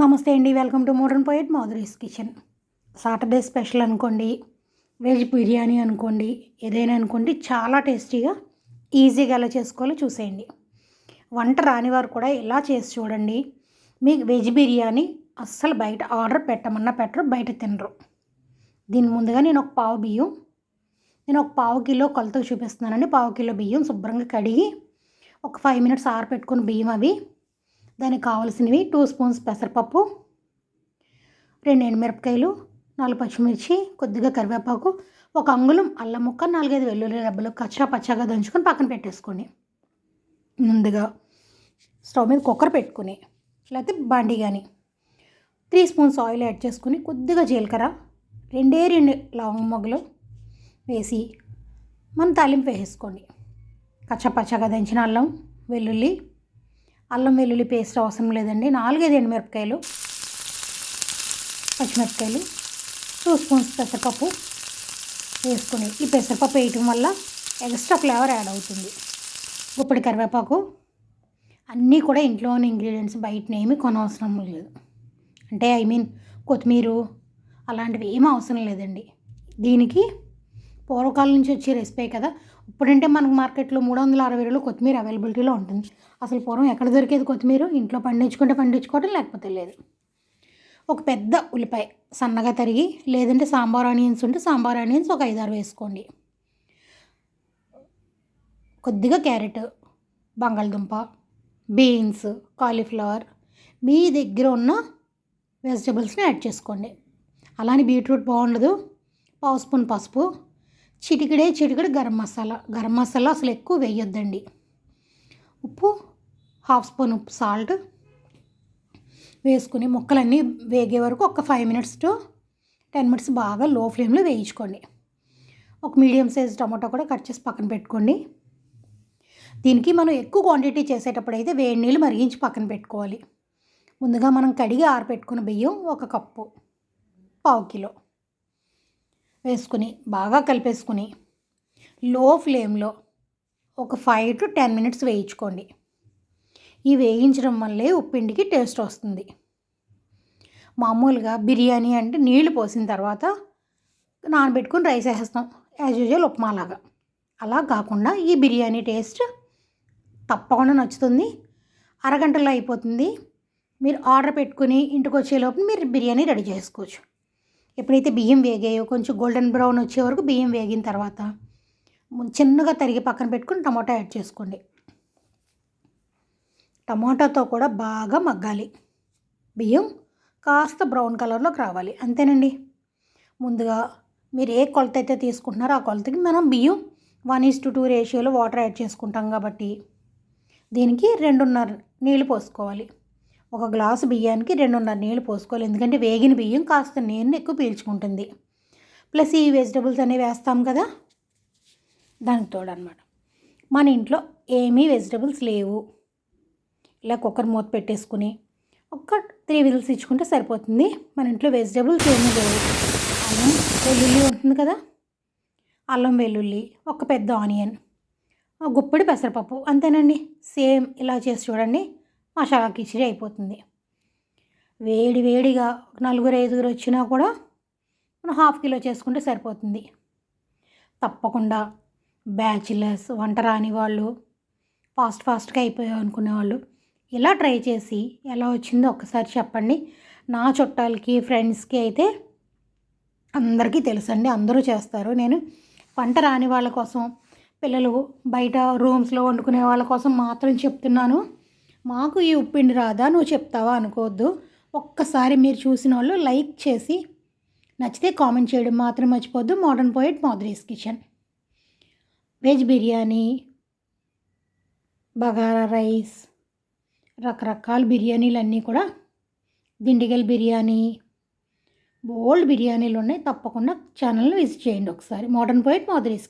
నమస్తే అండి welcome to modern poet Madhuri's kitchen. Saturday special అనుకోండి వెజ్ బిర్యానీ అనుకోండి ఏదైనా అనుకోండి చాలా టేస్టీగా ఈజీగా ఎలా చేసుకోవాలో చూసేయండి. వంట రాని వారు కూడా ఇలా చేసి చూడండి మీకు వెజ్ బిర్యానీ అస్సలు బయట ఆర్డర్ పెట్టమన్నా పెట్టరు బయట తినరు. దీని ముందుగా నేను ఒక పావు బియ్యం నేను ఒక పావు కిలో కొలతకు చూపిస్తున్నానండి పావు కిలో బియ్యం శుభ్రంగా కడిగి ఒక ఫైవ్ మినిట్స్ ఆరబెట్టుకుని బియ్యం అవి దానికి కావాల్సినవి టూ స్పూన్స్ పెసరపప్పు రెండు ఎండుమిరపకాయలు నాలుగు పచ్చిమిర్చి కొద్దిగా కరివేపాకు ఒక అంగుళం అల్లం ముక్క నాలుగైదు వెల్లుల్లి రెబ్బలు కచ్చా పచ్చాగా దంచుకొని పక్కన పెట్టేసుకోండి ముందుగా స్టవ్ మీద కుక్కర్ పెట్టుకుని లేకపోతే బండి కానీ త్రీ స్పూన్స్ ఆయిల్ యాడ్ చేసుకుని కొద్దిగా జీలకర్ర రెండే రెండు లవంగ మొగ్గలు వేసి మనం తాలింపు వేసేసుకోండి. కచ్చా పచ్చగా దంచిన అల్లం వెల్లుల్లి అల్లం వెల్లుల్లి పేస్ట్ అవసరం లేదండి. నాలుగైదు ఎండుమిరపకాయలు పచ్చిమిరపకాయలు టూ స్పూన్స్ పెసరపప్పు వేసుకుని ఈ పెసరపప్పు వేయటం వల్ల ఎక్స్ట్రా ఫ్లేవర్ యాడ్ అవుతుంది. ఇప్పుడు కరివేపాకు అన్నీ కూడా ఇంట్లోని ఇంగ్రీడియంట్స్ బయటనేమి కొనవసరం లేదు. అంటే ఐ మీన్ కొత్తిమీర అలాంటివి ఏమీ అవసరం లేదండి. దీనికి పూర్వకాలం నుంచి వచ్చే రెసిపీ కదా? ఇప్పుడంటే మనకు మార్కెట్లో మూడు వందల అరవై రూపాయలు కొత్తిమీర అవైలబిలిటీలో ఉంటుంది. అసలు పూర్వం ఎక్కడ దొరికేది కొత్తిమీర? ఇంట్లో పండించుకుంటే పండించుకోవడం లేకపోతే లేదు. ఒక పెద్ద ఉల్లిపాయ సన్నగా తరిగి లేదంటే సాంబార్ ఆనియన్స్ ఉంటే సాంబార్ ఆనియన్స్ ఒక ఐదారు వేసుకోండి. కొద్దిగా క్యారెట్ బంగాళదుంప బీన్స్ కాలీఫ్లవర్ మీ దగ్గర ఉన్న వెజిటబుల్స్ని యాడ్ చేసుకోండి. అలానే బీట్రూట్ బాగుండదు. పావు స్పూన్ పసుపు చిటికడే చిటికడు గరం మసాలా. గరం మసాలా అసలు ఎక్కువ వేయొద్దండి. ఉప్పు హాఫ్ స్పూన్ ఉప్పు సాల్ట్ వేసుకుని ముక్కలన్నీ వేగే వరకు ఒక five minutes to ten minutes బాగా లో ఫ్లేమ్లో వేయించుకోండి. ఒక మీడియం సైజ్ టమాటో కూడా కట్ చేసి పక్కన పెట్టుకోండి. దీనికి మనం ఎక్కువ క్వాంటిటీ చేసేటప్పుడు అయితే వేడి నీళ్ళు మరిగించి పక్కన పెట్టుకోవాలి. ముందుగా మనం కడిగి ఆరపెట్టుకున్న బియ్యం ఒక కప్పు పావు కిలో. వేసుకుని బాగా కలిపేసుకుని లో ఫ్లేమ్లో ఒక ఫైవ్ టు టెన్ మినిట్స్ వేయించుకోండి. ఈ వేయించడం వల్లే ఉప్పిండికి టేస్ట్ వస్తుంది. మామూలుగా బిర్యానీ అంటే నీళ్ళు పోసిన తర్వాత నానబెట్టుకుని రైస్ వేసేస్తాం. యాజ్ యూజువల్ ఉప్మాలాగా. అలా కాకుండా ఈ బిర్యానీ టేస్ట్ తప్పకుండా నచ్చుతుంది. అరగంటలో అయిపోతుంది. మీరు ఆర్డర్ పెట్టుకుని ఇంటికి వచ్చేలోపు మీరు బిర్యానీ రెడీ చేసుకోవచ్చు. ఎప్పుడైతే బియ్యం వేగాయో కొంచెం గోల్డెన్ బ్రౌన్ వచ్చే వరకు బియ్యం వేగిన తర్వాత చిన్నగా తరిగి పక్కన పెట్టుకుని టమాటా యాడ్ చేసుకోండి. టమాటాతో కూడా బాగా మగ్గాలి. బియ్యం కాస్త బ్రౌన్ కలర్లోకి రావాలి. అంతేనండి. ముందుగా మీరు ఏ కొలత అయితే తీసుకుంటున్నారో ఆ కొలతకి మనం బియ్యం వన్ ఈస్ టు టూ రేషియోలో వాటర్ యాడ్ చేసుకుంటాం కాబట్టి దీనికి రెండున్నర నీళ్ళు పోసుకోవాలి. ఒక గ్లాసు బియ్యానికి రెండున్నర నీళ్ళు పోసుకోవాలి. ఎందుకంటే వేగిన బియ్యం కాస్త నీరుని ఎక్కువ పీల్చుకుంటుంది. ప్లస్ ఈ వెజిటబుల్స్ అనేవి వేస్తాం కదా దానికి తోడు అనమాట మన ఇంట్లో ఏమీ వెజిటబుల్స్ లేవు. ఇలా కుక్కర్ మూత పెట్టేసుకుని ఒక్క త్రీ విజిల్స్ ఇచ్చుకుంటే సరిపోతుంది. మన ఇంట్లో వెజిటబుల్స్ ఏమీ లేవు. అల్లం వెల్లుల్లి ఉంటుంది కదా అల్లం వెల్లుల్లి ఒక పెద్ద ఆనియన్ గుప్పడి పెసరపప్పు అంతేనండి. సేమ్ ఇలా చేసి చూడండి. మసాలా కిచిడి అయిపోతుంది. వేడి వేడిగా నలుగురు ఐదుగురు వచ్చినా కూడా మనం హాఫ్ కిలో చేసుకుంటే సరిపోతుంది. తప్పకుండా బ్యాచిలర్స్ వంట రాని వాళ్ళు ఫాస్ట్ ఫాస్ట్గా అయిపోయావు అనుకునే వాళ్ళు ఇలా ట్రై చేసి ఎలా వచ్చిందో ఒక్కసారి చెప్పండి. నా చుట్టాలకి ఫ్రెండ్స్కి అయితే అందరికీ తెలుసండి. అందరూ చేస్తారు. నేను వంట రాని వాళ్ళ కోసం పిల్లలు బయట రూమ్స్లో వండుకునే వాళ్ళ కోసం మాత్రం చెప్తున్నాను. మాకు ఈ ఉప్పిండి రాదా? నువ్వు చెప్తావా? అనుకోవద్దు. ఒక్కసారి మీరు చూసిన వాళ్ళు లైక్ చేసి నచ్చితే కామెంట్ చేయడం మాత్రం మర్చిపోద్దు modern poet Madhuri's kitchen. Veg biryani bagara rice రకరకాల బిర్యానీలు అన్నీ కూడా దిండిగల్ బిర్యానీ బోల్డ్ బిర్యానీలు ఉన్నాయి. తప్పకుండా ఛానల్ని విజిట్ చేయండి ఒకసారి. Modern poet Madhuri's